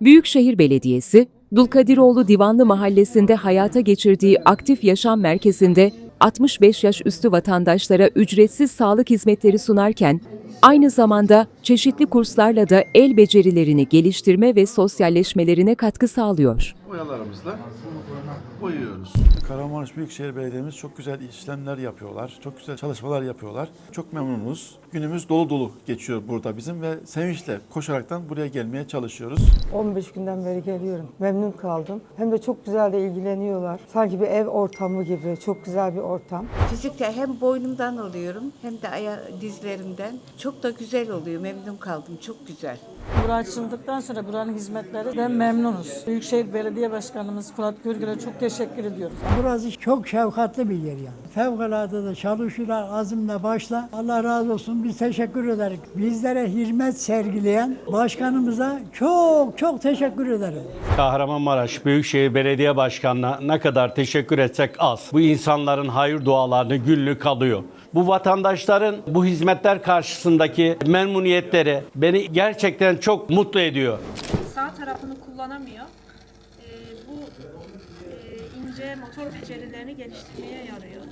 Büyükşehir Belediyesi, Dulkadiroğlu Divanlı Mahallesi'nde hayata geçirdiği aktif yaşam merkezinde 65 yaş üstü vatandaşlara ücretsiz sağlık hizmetleri sunarken, aynı zamanda çeşitli kurslarla da el becerilerini geliştirme ve sosyalleşmelerine katkı sağlıyor. boyalarımızla boyuyoruz. Kahramanmaraş Büyükşehir Belediye'miz çok güzel işlemler yapıyorlar. Çok güzel çalışmalar yapıyorlar. Çok memnunuz. Günümüz dolu dolu geçiyor burada bizim ve sevinçle koşaraktan buraya gelmeye çalışıyoruz. 15 günden beri geliyorum. Memnun kaldım. Hem de çok güzel de ilgileniyorlar. Sanki bir ev ortamı gibi. Çok güzel bir ortam. Fizikte hem boynumdan alıyorum hem de aya dizlerimden. Çok da güzel oluyor. Memnun kaldım. Çok güzel. Bura açıldıktan sonra buranın hizmetlerinden memnunuz. Büyükşehir Belediye Başkanımız Fırat Gürgür'e çok teşekkür ediyoruz. Burası çok şefkatli bir yer yani. Fevkalade de çalışıyorlar azimle başla. Allah razı olsun biz teşekkür ederiz. Bizlere hizmet sergileyen başkanımıza çok çok teşekkür ederiz. Kahramanmaraş Büyükşehir Belediye Başkanı'na ne kadar teşekkür etsek az. Bu insanların hayır dualarını günlük alıyor. Bu vatandaşların bu hizmetler karşısındaki memnuniyetleri beni gerçekten çok mutlu ediyor. sağ tarafını kullanamıyor. Ee, bu e, ince motor becerilerini geliştirmeye yarıyor.